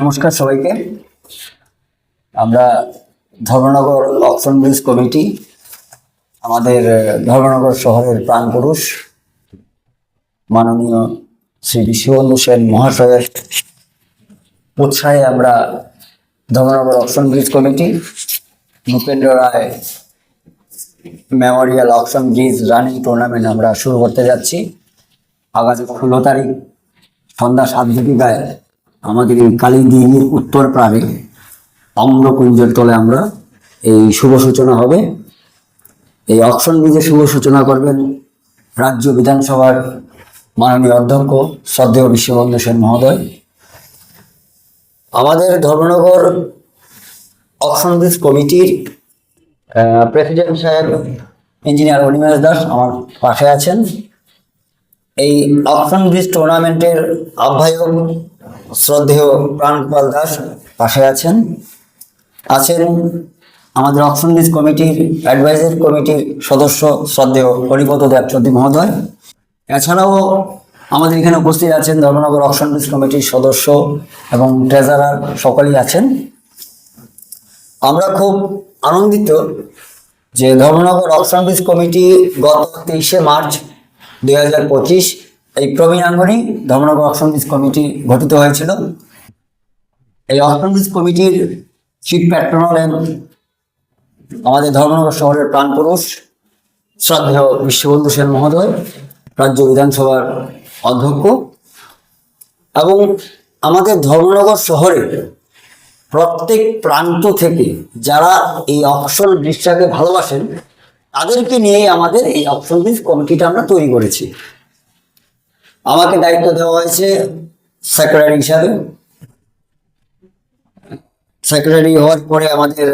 নমস্কার সবাইকে। আমরা ধর্মনগর অকশন ব্রিজ কমিটি আমাদের ধর্মনগর শহরের প্রাণপুরুষ, মাননীয় শ্রী বিশ্ববন্ধু সেন মহাশয়ের উৎসাহে আমরা Dharmanagar auction bridge committee Nripendra Roy memorial auction bridge running tournament আমরা শুরু করতে যাচ্ছি। আগামী ষোলো তারিখ সন্ধ্যা সাত ঘটিকায় আমাদের এই কালীদিঘির উত্তর প্রাণে অম্রকুঞ্জের তলে আমরা এই শুভ সূচনা হবে। এই অকশন ব্রিজের শুভ সূচনা করবেন রাজ্য বিধানসভার মাননীয় অধ্যক্ষ শ্রদ্ধেয় বিশ্ববন্ধু সেন মহোদয়। আমাদের ধর্মনগর অকশন ব্রিজ কমিটির প্রেসিডেন্ট সাহেব, ইঞ্জিনিয়ার অনিমেষ দাস আমার পাশে আছেন। এই অকশন ব্রিজ টুর্নামেন্টের আহ্বায়ক শ্রদ্ধেয় প্রাণপাল দাস পাশে আছেন। আছেন আমাদের অকশন ব্রিজ কমিটির অ্যাডভাইজারি কমিটির সদস্য শ্রদ্ধেয় হরিপদ দেবচন্দ্রী মহোদয়। এছাড়াও আমাদের এখানে উপস্থিত আছেন ধর্মনগর অকশন ব্রিজ কমিটির সদস্য এবং ট্রেজারার সকলেই আছেন। আমরা খুব আনন্দিত যে ধর্মনগর অকশন ব্রিজ কমিটি গত তেইশে মার্চ দুই হাজার পঁচিশ এই প্রবীণাঙ্গনে ধর্মনগর ব্রিজ কমিটি গঠিত হয়েছিল। এই ব্রিজ কমিটির চিফ প্যাট্রন হলেন আমাদের ধর্মনগর শহরের প্রাণপুরুষ শ্রদ্ধেয় বিশ্ববন্ধু সেন মহোদয়, রাজ্য বিধানসভার অধ্যক্ষ এবং আমাদের ধর্মনগর শহরের প্রত্যেক প্রান্ত থেকে যারা এই অপশন ব্রিজটাকে ভালোবাসেন, তাদেরকে নিয়েই আমাদের এই অপশন ব্রিজ কমিটিটা আমরা তৈরি করেছি। আমাকে দায়িত্ব দেওয়া হয়েছে সেক্রেটারি হিসাবে। সেক্রেটারি হওয়ার পরে আমাদের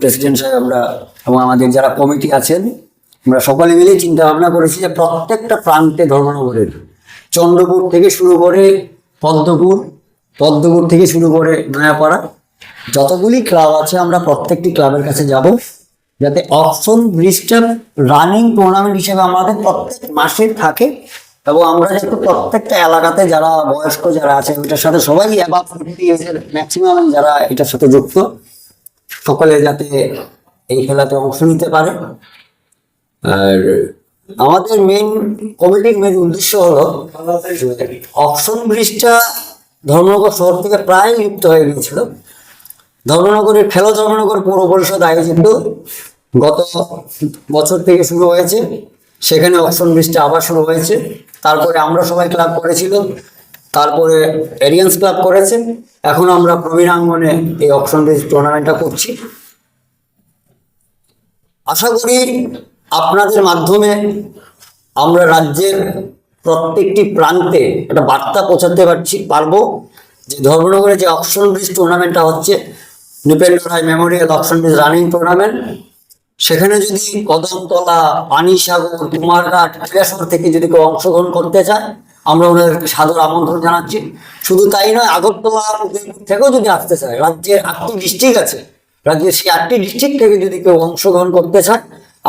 প্রেসিডেন্ট সাহেব আমরা এবং আমাদের যারা কমিটি আছেন, আমরা সকলে মিলে চিন্তা ভাবনা করেছি যে প্রত্যেকটা প্রান্তে ধর্মনগরের চন্দ্রপুর থেকে শুরু করে পদ্মপুর পদ্মপুর থেকে শুরু করে নয়াপাড়া, যতগুলি ক্লাব আছে আমরা প্রত্যেকটি ক্লাবের কাছে যাব যাতে অপশন ব্রিজটা রানিং টুর্নামেন্ট হিসেবে আমাদের প্রত্যেক মাসে থাকে। এবং আমরা যাতে প্রত্যেকটা এলাকাতে যারা বয়স্ক যারা আছে ওইটার সাথে সবাই অ্যাবাভ ফিফটি এজের ম্যাক্সিমাম যারা এটার সাথে যুক্ত সকলে যাতে এই খেলাতে অংশ নিতে পারে। আর আমাদের মেইন কমিটির মেইন উদ্দেশ্য হলো অকশন ব্রিজটা ধর্মনগর শহর থেকে প্রায় লিপ্ত হয়ে গিয়েছিল। ধর্মনগরের খেলা ধর্মনগর পৌর পরিষদ আয়োজিত গত বছর থেকে শুরু হয়েছে। সেখানে অকশন ব্রিজটা আবার শুরু হয়েছে। তারপরে আমরা সবাই ক্লাব করেছিল। তারপরে এরিয়ান্স ক্লাব করেছে। এখন আমরা প্রবীণাঙ্গনে এই অপশন ব্রিজ টুর্নামেন্টটা করছি। আশা করি আপনাদের মাধ্যমে আমরা রাজ্যের প্রত্যেকটি প্রান্তে একটা বার্তা পৌঁছাতে পারছি, পারব। যে ধর্মনগরে যে অপশন ব্রিজ টুর্নামেন্টটা হচ্ছে Nripendra Roy memorial option bridge running tournament সেখানে যদি কদমতলা, পানিসাগর, কুমারঘাট ক্রিয়াসর থেকে যদি কেউ অংশগ্রহণ করতে চায়, আমরা ওনাদেরকে সাদর আমন্ত্রণ জানাচ্ছি। শুধু তাই নয়, আগরতলা থেকেও যদি আসতে চায়, রাজ্যের আটটি ডিস্ট্রিক্ট আছে, রাজ্যের সেই আটটি ডিস্ট্রিক্ট থেকে যদি কেউ অংশগ্রহণ করতে চায়,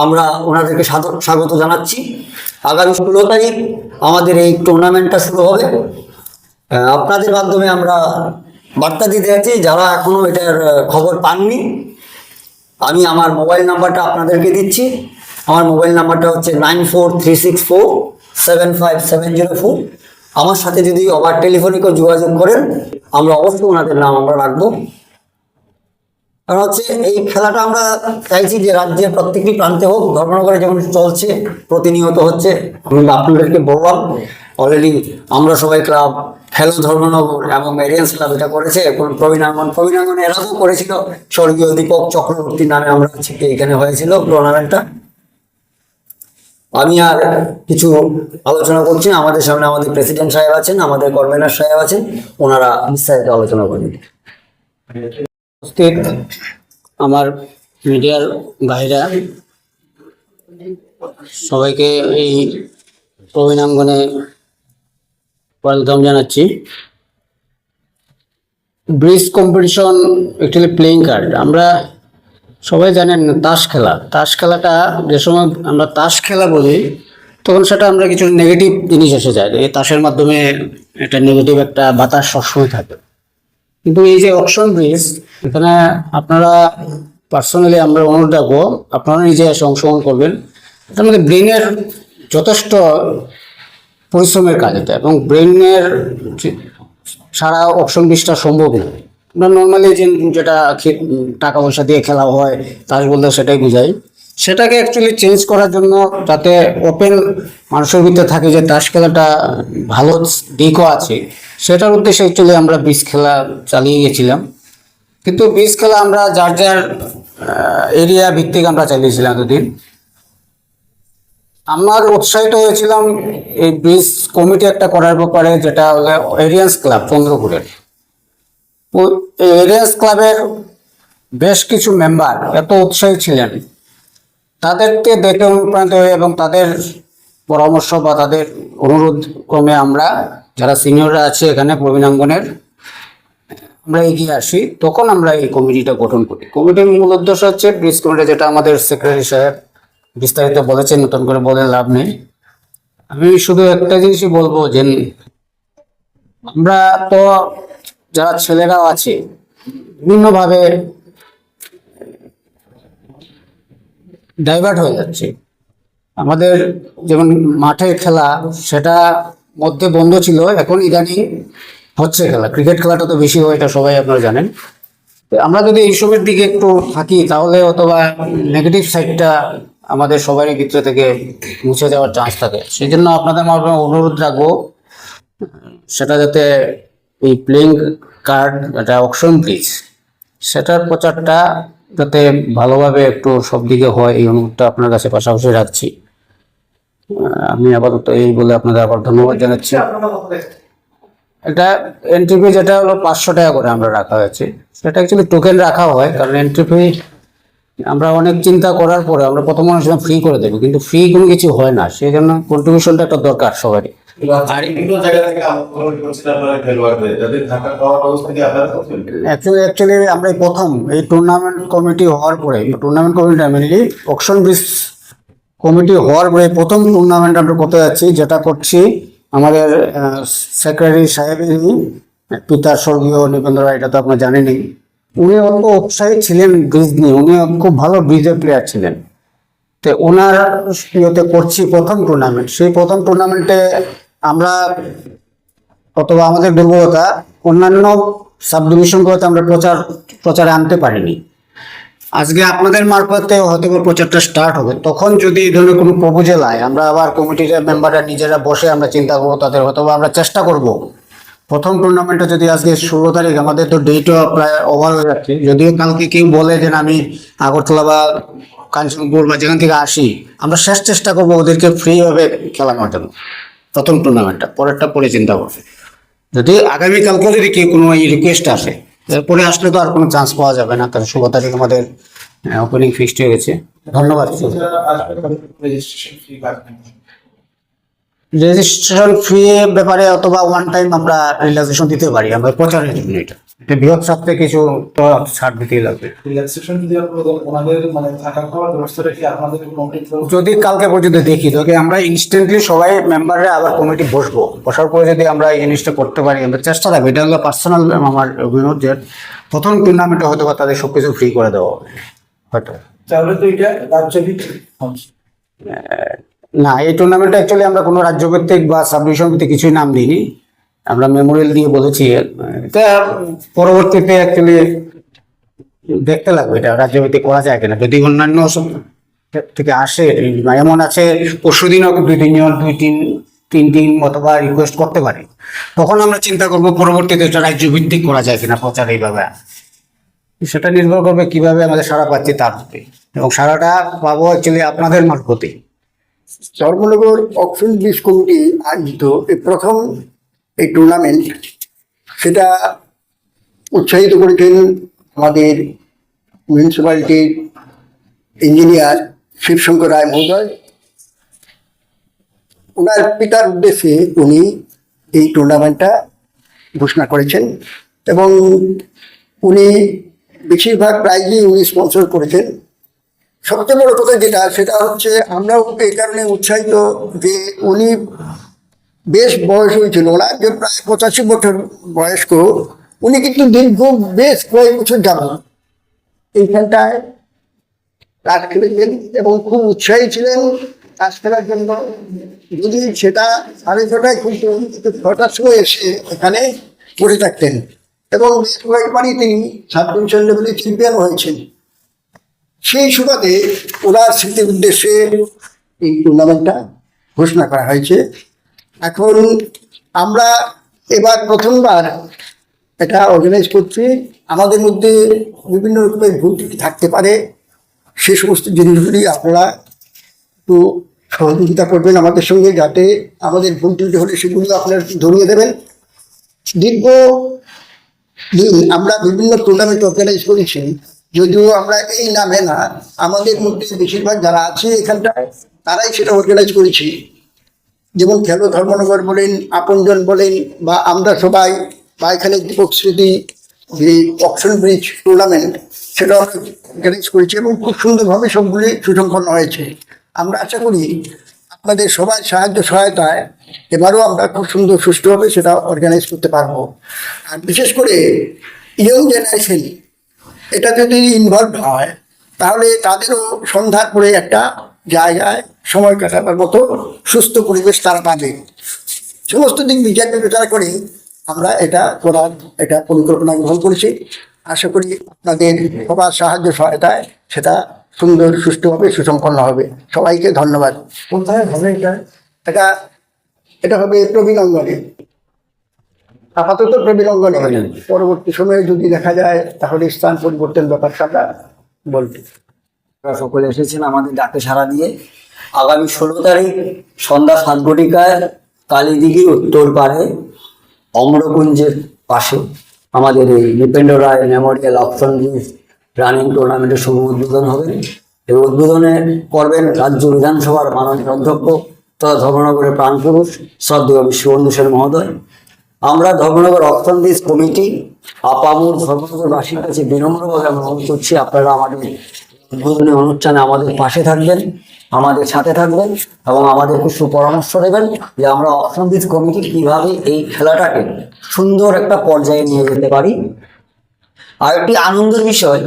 আমরা ওনাদেরকে সাদর স্বাগত জানাচ্ছি। আগামী ষোলো তারিখ আমাদের এই টুর্নামেন্টটা শুরু হবে। আপনাদের মাধ্যমে আমরা বার্তা দিতে যাচ্ছি যারা এখনও এটার খবর পাননি আমি আমার মোবাইল নাম্বারটা আপনাদেরকে দিচ্ছি। আমার মোবাইল নাম্বারটা হচ্ছে nine four three six four seven five seven zero four. আমার সাথে যদি আবার টেলিফোনিকেও যোগাযোগ করেন, আমরা অবশ্যই ওনাদের নাম আমরা রাখব। কারণ হচ্ছে এই খেলাটা আমরা চাইছি যে রাজ্যের প্রত্যেকটি প্রান্তে হোক, ধর্মনগরে যেমন চলছে, প্রতিনিয়ত হচ্ছে, আমি আপনাদেরকে বললাম অলরেডি আমরা সবাই ক্লাব খেলো ধর্মনগর এবং এরিয়ান্স ক্লাব এটা করেছে এখন প্রবীণাঙ্গন প্রবীণাঙ্গন এর আগেও করেছিল, স্বর্গীয় দীপক চক্রবর্তী নামে আমরা এখানে হয়েছিল টুর্নামেন্টটা আমি আর কিছু আলোচনা করছি আমাদের সামনে আমাদের প্রেসিডেন্ট সাহেব আছেন, আমাদের কনভেনার সাহেব আছেন, ওনারা বিস্তারিত আলোচনা করবেন। উপস্থিত আমার মিডিয়ার ভাইরা, সবাইকে এই প্রবীণাঙ্গনে ওয়েলকাম জানাচ্ছি। Bridge competition actually playing card আমরা সবাই জানেন তাস খেলা। তাস খেলাটা যে সময় আমরা তাস খেলা বলি, তখন সেটা আমরা কিছু নেগেটিভ জিনিস এসে যায়। এই তাসের মাধ্যমে একটা নেগেটিভ একটা বাতাস সবসময় থাকে। কিন্তু এই যে অকশন ব্রিজ এখানে আপনারা পার্সোনালি আমরা অনুরোধ রাখব, আপনারা নিজে এসে অংশগ্রহণ করবেন। এটার মধ্যে ব্রেনের যথেষ্ট পরিশ্রমের কাজ এটা এবং ব্রেনের সারা অপশন ব্রিজটা সম্ভব না আমরা নর্মালি যে যেটা টাকা পয়সা দিয়ে খেলা হয়, তাস বলতে সেটাই বুঝাই। সেটাকে অ্যাকচুয়ালি চেঞ্জ করার জন্য যাতে ওপেন মানুষের ভিতরে থাকে যে তাস খেলাটা ভালো দিকও আছে, সেটার উদ্দেশ্যে অ্যাকচুয়ালি আমরা বিচ খেলা চালিয়ে গেছিলাম। কিন্তু বিচ খেলা আমরা যার যার এরিয়া ভিত্তিক আমরা চালিয়েছিলাম এতদিন। আমার উৎসাহিত হয়েছিলাম এই ব্রিজ কমিটি একটা করার ব্যাপারে, যেটা হলো এরিয়ান্স ক্লাব চন্দ্রপুরের। এরিয়ান্স ক্লাবের বেশ কিছু মেম্বার এত উৎসাহী ছিলেন। তাদেরকে দেখে অনুপ্রাণিত হয়ে এবং তাদের পরামর্শ বা তাদের অনুরোধ ক্রমে আমরা যারা সিনিয়ররা আছে এখানে প্রবীণাঙ্গনের আমরা এগিয়ে আসি। তখন আমরা এই কমিটিটা গঠন করি। কমিটির মূল উদ্দেশ্য হচ্ছে ব্রিজ কমিটি, যেটা আমাদের সেক্রেটারি সাহেব বিস্তারিত বলেছেন, নতুন করে বলে লাভ নেই। আমি শুধু একটা জিনিসই বলব যে, আমরা তো যারা ছেলেরাও আছে, বিভিন্নভাবে ডাইভার্ট হয়ে যাচ্ছে। আমাদের যেমন মাঠে খেলা, সেটা মধ্যে বন্ধ ছিল, এখন ইদানিং হচ্ছে খেলা। ক্রিকেট খেলাটা তো বেশি হয়, এটা সবাই আপনারা জানেন। আমরা যদি এইসবের দিকে একটু থাকি, তাহলে অথবা নেগেটিভ সাইডটা আমাদের সবারই ভিতরে থেকে মুছে যাওয়ার চান্স থাকে। সেই জন্য আপনাদের মাধ্যমে অনুরোধ রাখব, সেটা যাতে এই প্লেইং কার্ড এটা অকশন প্লিজ সেটার প্রচারটা যাতে ভালোভাবে একটু সব দিকে হয়, এই অনুরোধটা আপনার কাছে পাশাপাশি রাখছি। আমি আপাতত এই বলে আপনাদের আবার ধন্যবাদ জানাচ্ছি। এটা এন্ট্রি ফি যেটা হলো পাঁচশো টাকা করে আমরা রাখা হয়েছে, সেটা অ্যাকচুয়ালি টোকেন রাখা হয়, কারণ এন্ট্রি ফি আমরা অনেক চিন্তা করার পরে আমরা প্রথম সময় ফ্রি করে দেবো কিন্তু ফ্রি কোনো কিছু হয় না সেই জন্য কন্ট্রিবিউশনটা একটা দরকার সবারই। আমরা প্রথম এই টুর্নামেন্ট কমিটি হওয়ার পরে tournament committee mainly auction bridge committee হওয়ার পরে প্রথম টুর্নামেন্ট আমরা করতে যাচ্ছি যেটা করছি আমাদের সেক্রেটারি সাহেবেরই পিতার স্বর্গীয় নিবেন্দ্র রায় এটা তো আপনার জানেনই। উনি অত উৎসাহী ছিলেন ব্রিজ নিয়ে উনি খুব ভালো ব্রিজের প্লেয়ার ছিলেন। তো ওনার ইয়েতে করছি প্রথম টুর্নামেন্ট সেই প্রথম টুর্নামেন্টে আমরা অথবা আমাদের দুর্বলতা অন্যান্য সাব ডিভিশনগুলোতে আমরা প্রচার, প্রচারে আনতে পারিনি। আজকে আপনাদের মারফতে হয়তো প্রচারটা স্টার্ট হবে। তখন যদি এই ধরনের কোনো প্রপোজাল হয় আমরা আবার কমিটির মেম্বাররা নিজেরা বসে আমরা চিন্তা করব, তাদের হয়তো আমরা চেষ্টা করব। প্রথম টুর্নামেন্টটা যদি আজকে ষোলো তারিখ আমাদের তো ডেটও প্রায় ওভার হয়ে যাচ্ছে যদিও কালকে কেউ বলে যে আমি আগরতলা বা কাঞ্চনপুর বা যেখান থেকে আসি আমরা শেষ চেষ্টা করব ওদেরকে ফ্রিভাবে খেলানোর জন্য প্রথম টুর্নামেন্টটা পরেরটা পরে চিন্তা করবে যদি আগামীকালকে যদি কেউ কোনো এই রিকোয়েস্ট আসে এরপরে আসলে তো আর কোনো চান্স পাওয়া যাবে না কারণ ষোলো তারিখ আমাদের ওপেনিং ফিক্সড হয়ে গেছে ধন্যবাদ রেজিস্ট্রেশন ফি ব্যাপারে অথবা ওয়ান টাইম আমরা রিল্যাক্সেশন দিতে পারি আমরা প্রচারের জন্য এটা। এটা বৃহৎ স্বার্থে কিছু তো ছাড় দিতেই লাগবে। রিল্যাক্সেশন যদি ওনাদের মানে থাকা খাওয়ার ব্যবস্থাটা কি আপনাদের যদি কালকে পর্যন্ত দেখি তোকে আমরা ইনস্ট্যান্টলি সবাই মেম্বাররা আবার কমিটি বসবো? বসার পরে যদি আমরা এই জিনিসটা করতে পারি আমরা চেষ্টা থাকব এটা হলো পার্সোনাল আমার অভিমত যে প্রথম টুর্নামেন্টে হয়তো বা তাদের সব কিছু ফ্রি করে দেওয়া হবে। হয়তো। তাহলে তো এটা না, এই টুর্নামেন্টে অ্যাকচুয়ালি আমরা কোনো রাজ্য ভিত্তিক বা সাব ডিভিশন ভিত্তিক কিছুই নাম দিইনি। আমরা মেমোরিয়াল দিয়ে বলেছি এটা পরবর্তীতে অ্যাকচুয়ালি দেখতে লাগবে এটা রাজ্য ভিত্তিক করা যায় কিনা। যদি অন্যান্য থেকে আসে এমন আছে, পরশু দিনও দুই তিনজন দুই তিন তিন দিন অথবা রিকোয়েস্ট করতে পারে, তখন আমরা চিন্তা করব পরবর্তীতে এটা রাজ্য ভিত্তিক করা যায় কিনা, প্রচার এইভাবে। সেটা নির্ভর করবে কীভাবে আমাদের সারা পাচ্ছি তার এবং সারাটা পাবো অ্যাকচুয়ালি আপনাদের মারফতে ধর্মনগর অকশন ব্রিজ কমিটি আয়োজিত এই প্রথম এই টুর্নামেন্ট সেটা উৎসাহিত করেছেন আমাদের মিউনিসিপ্যালিটির ইঞ্জিনিয়ার শিবশঙ্কর রায় মহোদয়। ওনার পিতার উদ্দেশ্যে উনি এই টুর্নামেন্টটা ঘোষণা করেছেন এবং উনি বেশিরভাগ প্রাইজই উনি স্পন্সর করেছেন। সবচেয়ে বড় কথা যেটা, সেটা হচ্ছে আমরাও এই কারণে উৎসাহিত যে উনি বেশ বয়স হয়েছিল ওনার যে প্রায় পঁচাশি বছর বয়স্ক। উনি কিন্তু দীর্ঘ বেশ কয়েক বছর যাব এইখানটায় তাস খেলেছেন এবং খুব উৎসাহী ছিলেন তাস খেলার জন্য। যদি সেটা সাড়ে ছটায় খুলত কিন্তু ছটার সময় এসে এখানে পড়ে থাকতেন। এবং বেশ কয়েকবারই তিনি সাব ডিভিশন লেভেলে চ্যাম্পিয়ন হয়েছেন। সেই সুবাদে ওনার স্মৃতির উদ্দেশ্যে এই টুর্নামেন্টটা ঘোষণা করা হয়েছে। এখন আমরা এবার প্রথমবার এটা অর্গানাইজ করছি। আমাদের মধ্যে বিভিন্ন রকমের ভুল থাকতে পারে। সে সমস্ত জিনিসগুলি আপনারা একটু সহযোগিতা করবেন আমাদের সঙ্গে যাতে আমাদের ভুল ত্রুটি হলে সেগুলো আপনারা ধরিয়ে দেবেন। দীর্ঘ দিন আমরা বিভিন্ন টুর্নামেন্ট অর্গানাইজ করেছি। যদিও আমরা এই নামে না, আমাদের মধ্যে বেশিরভাগ যারা আছে এখানটায়, তারাই সেটা অর্গানাইজ করেছি। যেমন খেলো ধর্মনগর বলেন, আপনজন বলেন, বা আমরা সবাই, বা এখানে দীপক স্মৃতি, যে অকশন ব্রিজ টুর্নামেন্ট সেটা অর্গানাইজ করেছি এবং খুব সুন্দরভাবে সবগুলি সুসম্পন্ন হয়েছে। আমরা আশা করি আপনাদের সবাই সাহায্য সহায়তায় এবারও আমরা খুব সুন্দর সুষ্ঠুভাবে সেটা অর্গানাইজ করতে পারব। আর বিশেষ করে ইয়ং জেনারেশন এটা যদি ইনভলভ হয় তাহলে তাদেরও সন্ধ্যার পরে একটা জায়গায় সময় কাটাবার মতো সুস্থ পরিবেশ তারা পাবে। সমস্ত দিক বিচার বিবেচনা করে আমরা এটা করার এটা পরিকল্পনা গ্রহণ করেছি। আশা করি আপনাদের সবার সাহায্য সহায়তায় সেটা সুন্দর সুষ্ঠুভাবে সুসম্পন্ন হবে। সবাইকে ধন্যবাদ। কোথায় হবে এটা? এটা এটা হবে প্রবীণ অঙ্গনে। আপাতত প্রবীণ অঙ্গনে পরবর্তী সময়ে যদি দেখা যায় তাহলে স্থান পরিবর্তন ব্যাপারটা আপনারা সকলে এসেছেন আমাদের ডাকে সাড়া দিয়ে। আগামী ষোলো তারিখ সন্ধ্যা সাত ঘটিকায় কালীদিঘি উত্তর পাড়ে অমরকুঞ্জের পাশে আমাদের এই Nripendra Roy memorial option running টুর্নামেন্টের শুভ উদ্বোধন হবে। এই উদ্বোধনে করবেন রাজ্য বিধানসভার মাননীয় অধ্যক্ষ তথা ধর্মনগরের প্রাণপুরুষ শ্রদ্ধেয় বিশ্ববন্ধু সেন মহোদয় আমরা ধর্মনগর ব্রিজ কমিটি, আপামুর ধর্মনগরবাসীর কাছে বিনম্রভাবে আমরা অনুরোধ করছি, আপনারা আমাদের উদ্বোধনী অনুষ্ঠানে আমাদের পাশে থাকবেন, আমাদের সাথে থাকবেন এবং আমাদেরকে সুপরামর্শ দেবেন যে আমরা ব্রিজ কমিটি কীভাবে এই খেলাটাকে সুন্দর একটা পর্যায়ে নিয়ে যেতে পারি। আর একটি আনন্দের বিষয়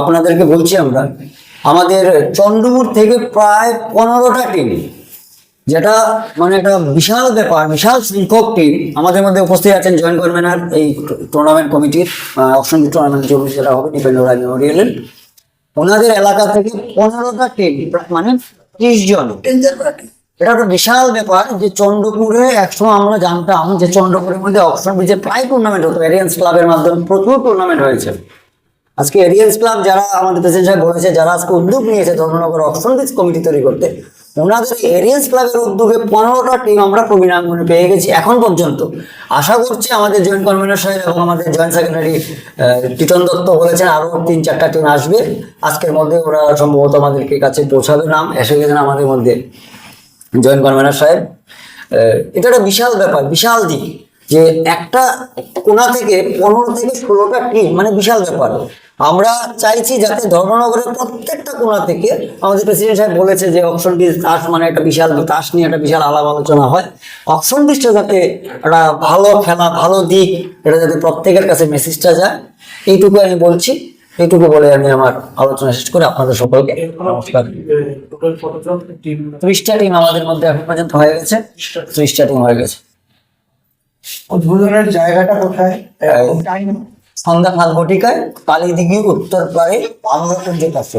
আপনাদেরকে বলছি আমরা, আমাদের চন্দ্রপুর থেকে প্রায় পনেরোটা টিম যেটা মানে একটা বিশাল ব্যাপার, বিশাল সংখ্যক টিম আমাদের মধ্যে উপস্থিত আছেন জয়েন্ট কনভেনার এই টুর্নামেন্ট কমিটির অপশন টুর্নামেন্ট যেটা হবে ডিপেন্ড রায় মেমোরিয়ালের ওনাদের এলাকা থেকে পনেরোটা টিম মানে ত্রিশ জন। এটা একটা বিশাল ব্যাপার যে চন্দ্রপুরে একসময় আমরা জানতাম যে চন্দ্রপুরের মধ্যে অপশন ব্রিজে প্রায় টুর্নামেন্ট হতো এরিয়ান্স ক্লাবের মাধ্যমে প্রচুর টুর্নামেন্ট হয়েছে। আজকে এরিয়ান্স ক্লাব যারা আমাদের প্রেসিডেন্ট সাহেব বলেছে, যারা আজকে উদ্যোগ নিয়েছে ধর্মনগর অপশন ব্রিজ কমিটি তৈরি করতে ওনাদের এরিয়ান্স ক্লাবের উদ্যোগে পনেরোটা টিম আমরা প্রবীণাঙ্গনে পেয়ে গেছি এখন পর্যন্ত। আশা করছি আমাদের জয়েন্ট কনভেনর সাহেব এবং আমাদের জয়েন্ট সেক্রেটারি টিটন দত্ত বলেছেন আরও তিন চারটা টিম আসবে। আজকের মধ্যে ওরা সম্ভবত আমাদেরকে কাছে পৌঁছাবে নাম, এসে গেছেন আমাদের মধ্যে জয়েন্ট কনভেনার সাহেব। এটা একটা বিশাল ব্যাপার, বিশাল দিক। যে একটা কোনা থেকে পনেরো থেকে ষোলোটা টিম মানে বিশাল ব্যাপার। আমরা চাইছি যাতে ধর্মনগরের প্রত্যেকটা কোনা থেকে আমাদের প্রেসিডেন্ট সাহেব বলেছে যে অপশন বিজ তাস মানে একটা বিশাল তাস নিয়ে একটা বিশাল আলাপ আলোচনা হয়। অপশন বিজটা যাতে একটা ভালো খেলা ভালো দিক এটা যাতে প্রত্যেকের কাছে মেসেজটা যায় এইটুকু আমি বলছি। এইটুকু বলে আমি আমার আলোচনা শেষ করে আপনাদের সকলকে নমস্কার। ত্রিশটা টিম আমাদের মধ্যে এখন পর্যন্ত হয়ে গেছে। ত্রিশটা টিম হয়ে গেছে। উদ্বোধনের জায়গাটা কোথায়? সন্ধ্যা সাত ঘটিকায় কালীদিঘি উত্তর পাড়ে আমরা কাছে।